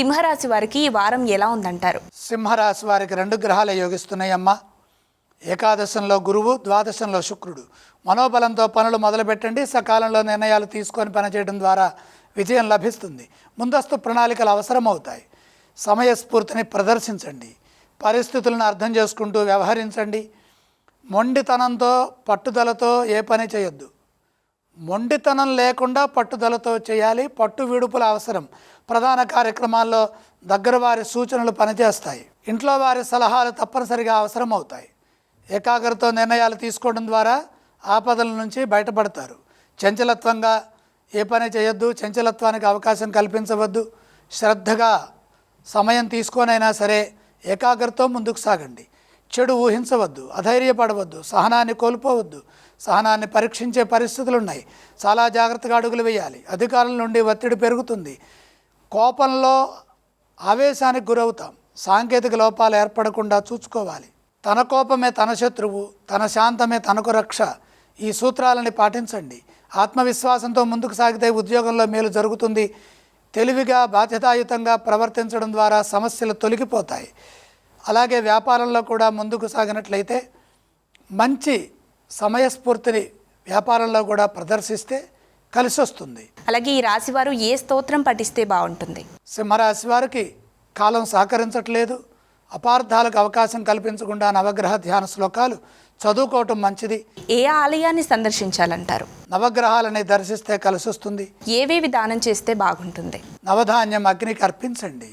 సింహరాశి వారికి ఈ వారం ఎలా ఉందంటారు? సింహరాశి వారికి రెండు గ్రహాలు యోగిస్తున్నాయమ్మా. ఏకాదశంలో గురువు ద్వాదశంలో శుక్రుడు. మనోబలంతో పనులు మొదలుపెట్టండి సకాలంలో నిర్ణయాలు తీసుకొని పనిచేయడం ద్వారా విజయం లభిస్తుంది. ముందస్తు ప్రణాళికలు అవసరమవుతాయి. సమయస్ఫూర్తిని ప్రదర్శించండి. పరిస్థితులను అర్థం చేసుకుంటూ వ్యవహరించండి. మొండితనంతో పట్టుదలతో ఏ పని చేయొద్దు. మొండితనం లేకుండా పట్టుదలతో చేయాలి పట్టు విడుపుల అవసరం. ప్రధాన కార్యక్రమాల్లో దగ్గర వారి సూచనలు పనిచేస్తాయి. ఇంట్లో వారి సలహాలు తప్పనిసరిగా అవసరం అవుతాయి ఏకాగ్రతో నిర్ణయాలు తీసుకోవడం ద్వారా ఆపదల నుంచి బయటపడతారు. చంచలత్వంగా ఏ పని చేయొద్దు చంచలత్వానికి అవకాశం కల్పించవద్దు. శ్రద్ధగా సమయం తీసుకొనైనా సరే ఏకాగ్రతో ముందుకు సాగండి. చెడు ఊహించవద్దు అధైర్యపడవద్దు సహనాన్ని కోల్పోవద్దు. సహనాన్ని పరీక్షించే పరిస్థితులు ఉన్నాయి చాలా జాగ్రత్తగా అడుగులు వేయాలి. అధికారుల నుండి ఒత్తిడి పెరుగుతుంది. కోపంలో ఆవేశానికి గురవుతాం. సాంకేతిక లోపాలు ఏర్పడకుండా చూసుకోవాలి. తన కోపమే తన శత్రువు తన శాంతమే తనకు రక్ష. ఈ సూత్రాలని పాటించండి. ఆత్మవిశ్వాసంతో ముందుకు సాగితే ఉద్యోగంలో మేలు జరుగుతుంది. తెలివిగా బాధ్యతాయుతంగా ప్రవర్తించడం ద్వారా సమస్యలు తొలగిపోతాయి. అలాగే వ్యాపారంలో కూడా ముందుకు సాగినట్లయితే మంచి సమయస్ఫూర్తిని వ్యాపారంలో కూడా ప్రదర్శిస్తే కలిసి వస్తుంది అలాగే ఈ రాశి వారు ఏ స్తోత్రం పఠిస్తే బాగుంటుంది? సింహరాశి వారికి కాలం సహకరించట్లేదు. అపార్థాలకు అవకాశం కల్పించకుండా నవగ్రహ ధ్యాన శ్లోకాలు చదువుకోవటం మంచిది. ఏ ఆలయాన్ని సందర్శించాలంటారు? నవగ్రహాలని దర్శిస్తే కలిసి వస్తుంది ఏవేవి దానం చేస్తే బాగుంటుంది? నవధాన్యం అగ్నికి అర్పించండి.